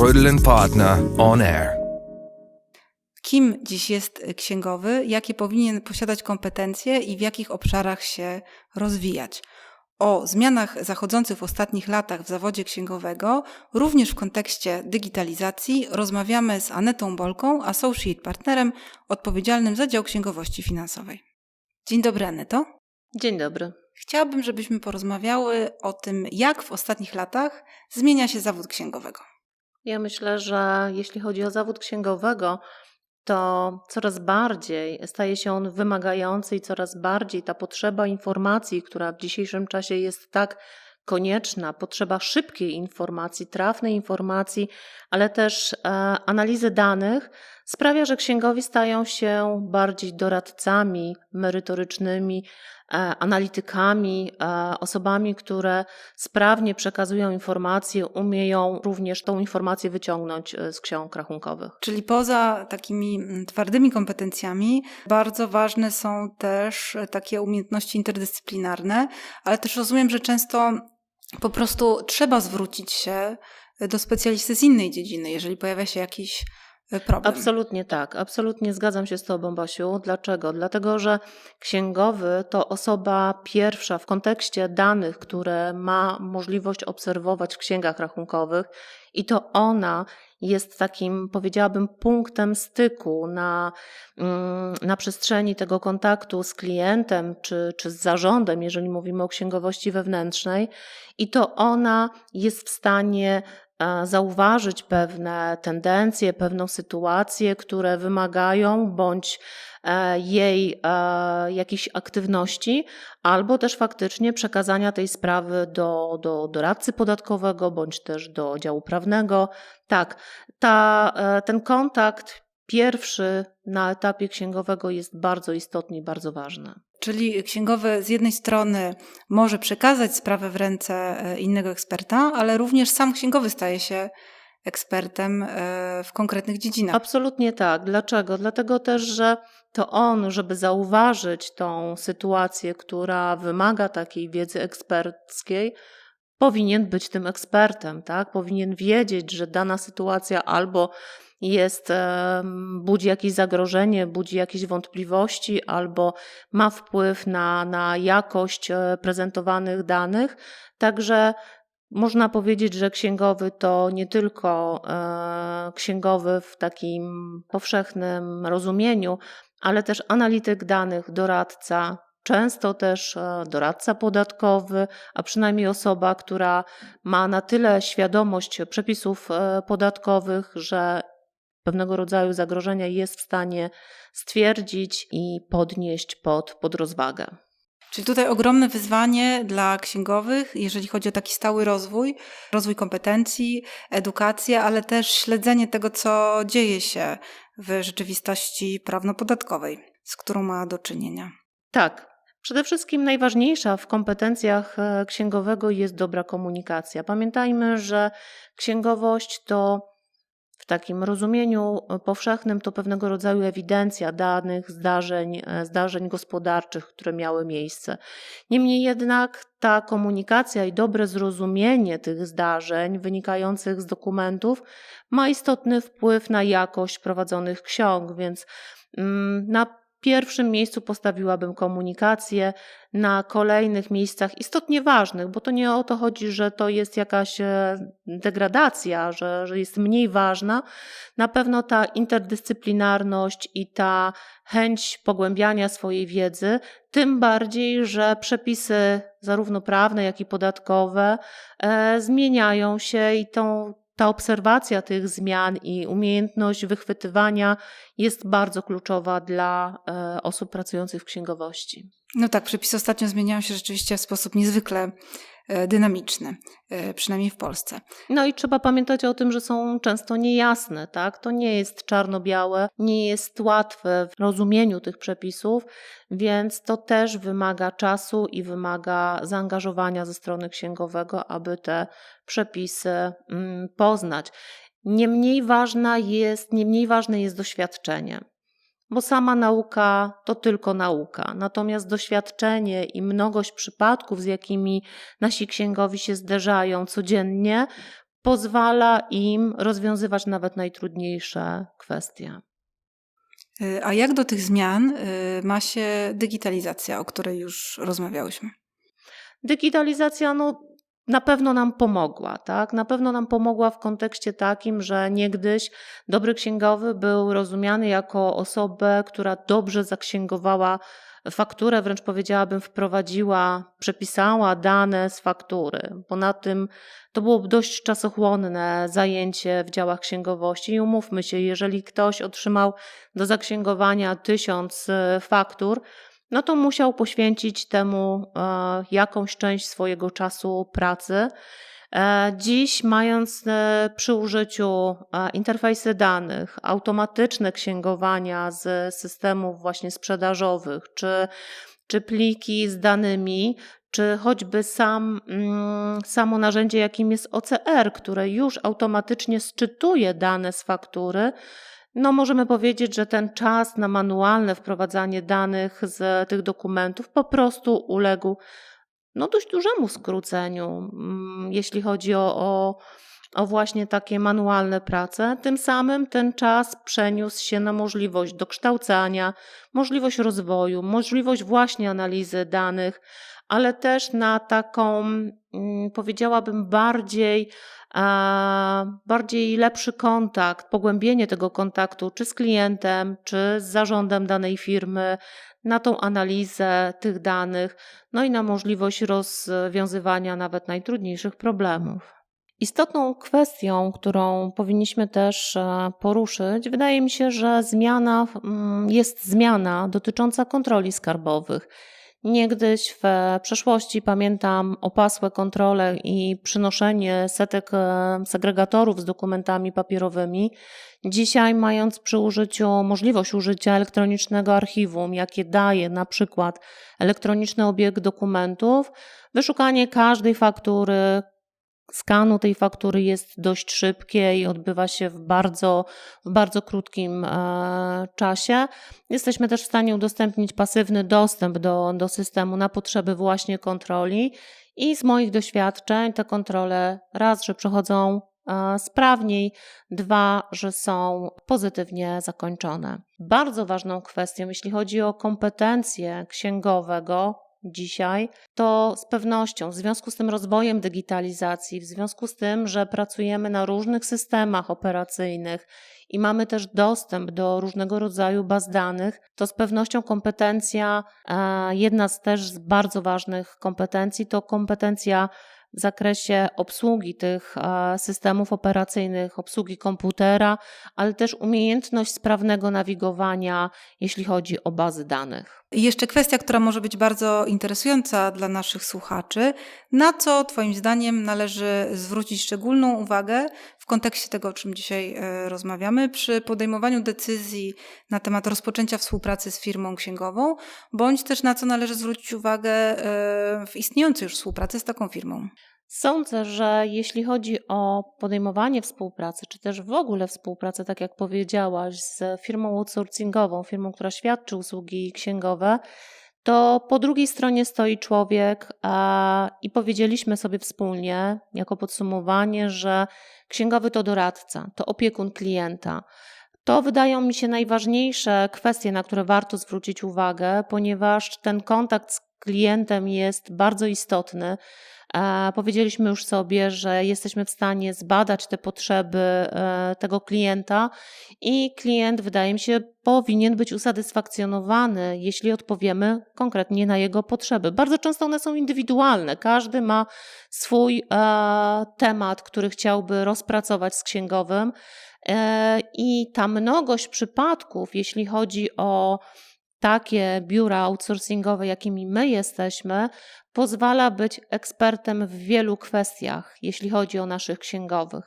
Rödel Partner on Air. Kim dziś jest księgowy, jakie powinien posiadać kompetencje i w jakich obszarach się rozwijać? O zmianach zachodzących w ostatnich latach w zawodzie księgowego, również w kontekście digitalizacji, rozmawiamy z Anetą Bolką, associate partnerem odpowiedzialnym za dział księgowości finansowej. Dzień dobry, Aneto. Dzień dobry. Chciałabym, żebyśmy porozmawiały o tym, jak w ostatnich latach zmienia się zawód księgowego. Ja myślę, że jeśli chodzi o zawód księgowego, to coraz bardziej staje się on wymagający i coraz bardziej ta potrzeba informacji, która w dzisiejszym czasie jest tak konieczna, potrzeba szybkiej informacji, trafnej informacji, ale też e, analizy danych sprawia, że księgowi stają się bardziej doradcami merytorycznymi, e, analitykami, e, osobami, które sprawnie przekazują informacje, umieją również tą informację wyciągnąć e, z ksiąg rachunkowych. Czyli poza takimi mm, twardymi kompetencjami, bardzo ważne są też takie umiejętności interdyscyplinarne, ale też rozumiem, że często po prostu trzeba zwrócić się do specjalisty z innej dziedziny, jeżeli pojawia się jakiś problem. Absolutnie tak, absolutnie zgadzam się z Tobą, Basiu. Dlaczego? Dlatego, że księgowy to osoba pierwsza w kontekście danych, które ma możliwość obserwować w księgach rachunkowych, i to ona jest takim, powiedziałabym, punktem styku na, mm, na przestrzeni tego kontaktu z klientem czy, czy z zarządem, jeżeli mówimy o księgowości wewnętrznej, i to ona jest w stanie zauważyć pewne tendencje, pewną sytuację, które wymagają bądź e, jej e, jakiejś aktywności, albo też faktycznie przekazania tej sprawy do, do doradcy podatkowego, bądź też do działu prawnego. Tak, ta, ten kontakt pierwszy na etapie księgowego jest bardzo istotny i bardzo ważny. Czyli księgowy z jednej strony może przekazać sprawę w ręce e, innego eksperta, ale również sam księgowy staje się ekspertem e, w konkretnych dziedzinach. Absolutnie tak. Dlaczego? Dlatego też, że to on, żeby zauważyć tą sytuację, która wymaga takiej wiedzy eksperckiej, powinien być tym ekspertem, tak? Powinien wiedzieć, że dana sytuacja albo jest, budzi jakieś zagrożenie, budzi jakieś wątpliwości albo ma wpływ na, na jakość e, prezentowanych danych. Także można powiedzieć, że księgowy to nie tylko e, księgowy w takim powszechnym rozumieniu, ale też analityk danych, doradca, często też e, doradca podatkowy, a przynajmniej osoba, która ma na tyle świadomość przepisów podatkowych, że pewnego rodzaju zagrożenia jest w stanie stwierdzić i podnieść pod, pod rozwagę. Czyli tutaj ogromne wyzwanie dla księgowych, jeżeli chodzi o taki stały rozwój, rozwój kompetencji, edukację, ale też śledzenie tego, co dzieje się w rzeczywistości prawno-podatkowej, z którą ma do czynienia. Tak. Przede wszystkim najważniejsza w kompetencjach e, księgowego jest dobra komunikacja. Pamiętajmy, że księgowość to w takim rozumieniu e, powszechnym to pewnego rodzaju ewidencja danych, zdarzeń, e, zdarzeń gospodarczych, które miały miejsce. Niemniej jednak ta komunikacja i dobre zrozumienie tych zdarzeń wynikających z dokumentów ma istotny wpływ na jakość prowadzonych ksiąg, więc mm, na pierwszym miejscu postawiłabym komunikację, na kolejnych miejscach istotnie ważnych, bo to nie o to chodzi, że to jest jakaś e, degradacja, że, że jest mniej ważna. Na pewno ta interdyscyplinarność i ta chęć pogłębiania swojej wiedzy, tym bardziej, że przepisy zarówno prawne, jak i podatkowe e, zmieniają się i tą ta obserwacja tych zmian i umiejętność wychwytywania jest bardzo kluczowa dla e, osób pracujących w księgowości. No tak, przepisy ostatnio zmieniają się rzeczywiście w sposób niezwykle dynamiczny, e, przynajmniej w Polsce. No i trzeba pamiętać o tym, że są często niejasne, tak? To nie jest czarno-białe, nie jest łatwe w rozumieniu tych przepisów, więc to też wymaga czasu i wymaga zaangażowania ze strony księgowego, aby te przepisy mm, poznać. Niemniej ważna jest, niemniej ważne jest doświadczenie. Bo sama nauka to tylko nauka. Natomiast doświadczenie i mnogość przypadków, z jakimi nasi księgowi się zderzają codziennie, pozwala im rozwiązywać nawet najtrudniejsze kwestie. Y, A jak do tych zmian y, ma się digitalizacja, o której już rozmawiałyśmy? Digitalizacja no, na pewno nam pomogła, tak? Na pewno nam pomogła w kontekście takim, że niegdyś dobry księgowy był rozumiany jako osobę, która dobrze zaksięgowała fakturę, wręcz powiedziałabym, wprowadziła, przepisała dane z faktury. Poza tym to było dość czasochłonne zajęcie w działach księgowości i umówmy się, jeżeli ktoś otrzymał do zaksięgowania tysiąc e, faktur, no to musiał poświęcić temu e, jakąś część swojego czasu pracy. E, Dziś, mając e, przy użyciu interfejsy danych, automatyczne księgowania z systemów właśnie sprzedażowych, czy, czy pliki z danymi, czy choćby sam, mm, samo narzędzie, jakim jest OCR, które już automatycznie sczytuje dane z faktury, no możemy powiedzieć, że ten czas na manualne wprowadzanie danych z tych dokumentów po prostu uległ no, dość dużemu skróceniu, mm, jeśli chodzi o, o, o właśnie takie manualne prace. Tym samym ten czas przeniósł się na możliwość dokształcania, możliwość rozwoju, możliwość właśnie analizy danych, ale też na taką, mm, powiedziałabym, bardziej, bardziej lepszy kontakt, pogłębienie tego kontaktu, czy z klientem, czy z zarządem danej firmy, na tą analizę tych danych, no i na możliwość rozwiązywania nawet najtrudniejszych problemów. Istotną kwestią, którą powinniśmy też e, poruszyć, wydaje mi się, że zmiana mm, jest zmiana dotycząca kontroli skarbowych. Niegdyś w przeszłości pamiętam opasłe kontrole i przynoszenie setek e, segregatorów z dokumentami papierowymi. Dzisiaj, mając przy użyciu możliwość użycia elektronicznego archiwum, jakie daje na przykład elektroniczny obieg dokumentów, wyszukanie każdej faktury, skanu tej faktury jest dość szybkie i odbywa się w bardzo, w bardzo krótkim e, czasie. Jesteśmy też w stanie udostępnić pasywny dostęp do, do systemu na potrzeby właśnie kontroli. I z moich doświadczeń te kontrole raz, że przechodzą e, sprawniej, dwa, że są pozytywnie zakończone. Bardzo ważną kwestią, jeśli chodzi o kompetencje księgowego, dzisiaj, to z pewnością w związku z tym rozwojem digitalizacji, w związku z tym, że pracujemy na różnych systemach operacyjnych i mamy też dostęp do różnego rodzaju baz danych, to z pewnością kompetencja, e, jedna z też z bardzo ważnych kompetencji, to kompetencja w zakresie obsługi tych e, systemów operacyjnych, obsługi komputera, ale też umiejętność sprawnego nawigowania, jeśli chodzi o bazy danych. Jeszcze kwestia, która może być bardzo interesująca dla naszych słuchaczy. Na co Twoim zdaniem należy zwrócić szczególną uwagę w kontekście tego, o czym dzisiaj e, rozmawiamy, przy podejmowaniu decyzji na temat rozpoczęcia współpracy z firmą księgową, bądź też na co należy zwrócić uwagę e, w istniejącej już współpracy z taką firmą? Sądzę, że jeśli chodzi o podejmowanie współpracy, czy też w ogóle współpracę, tak jak powiedziałaś, z firmą outsourcingową, firmą, która świadczy usługi księgowe, to po drugiej stronie stoi człowiek a, i powiedzieliśmy sobie wspólnie, jako podsumowanie, że księgowy to doradca, to opiekun klienta. To wydają mi się najważniejsze kwestie, na które warto zwrócić uwagę, ponieważ ten kontakt z klientem jest bardzo istotny. E, Powiedzieliśmy już sobie, że jesteśmy w stanie zbadać te potrzeby e, tego klienta i klient, wydaje mi się, powinien być usatysfakcjonowany, jeśli odpowiemy konkretnie na jego potrzeby. Bardzo często one są indywidualne. Każdy ma swój e, temat, który chciałby rozpracować z księgowym. E, I ta mnogość przypadków, jeśli chodzi o takie biura outsourcingowe, jakimi my jesteśmy, pozwala być ekspertem w wielu kwestiach, jeśli chodzi o naszych księgowych.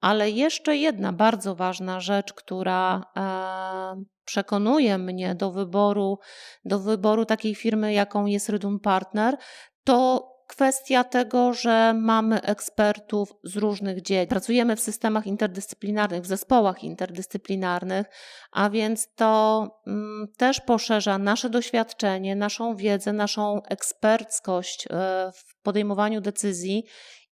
Ale jeszcze jedna bardzo ważna rzecz, która e, przekonuje mnie do wyboru, do wyboru takiej firmy, jaką jest Rydum Partner, to kwestia tego, że mamy ekspertów z różnych dziedzin. Pracujemy w systemach interdyscyplinarnych, w zespołach interdyscyplinarnych, a więc to mm, też poszerza nasze doświadczenie, naszą wiedzę, naszą eksperckość e, w podejmowaniu decyzji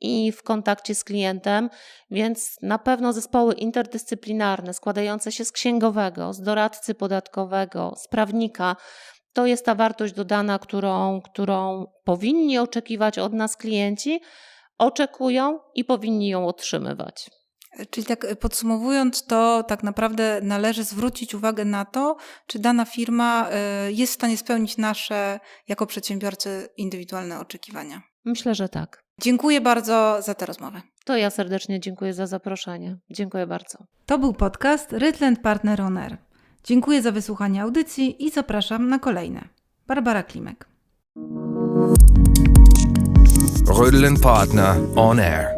i w kontakcie z klientem, więc na pewno zespoły interdyscyplinarne składające się z księgowego, z doradcy podatkowego, z prawnika, to jest ta wartość dodana, którą, którą powinni oczekiwać od nas klienci, oczekują i powinni ją otrzymywać. Czyli tak e, podsumowując, to tak naprawdę należy zwrócić uwagę na to, czy dana firma e, jest w stanie spełnić nasze jako przedsiębiorcy indywidualne oczekiwania. Myślę, że tak. Dziękuję bardzo za tę rozmowę. To ja serdecznie dziękuję za zaproszenie. Dziękuję bardzo. To był podcast Rytland Partner On Air. Dziękuję za wysłuchanie audycji i zapraszam na kolejne. Barbara Klimek. Rödel Partner On Air.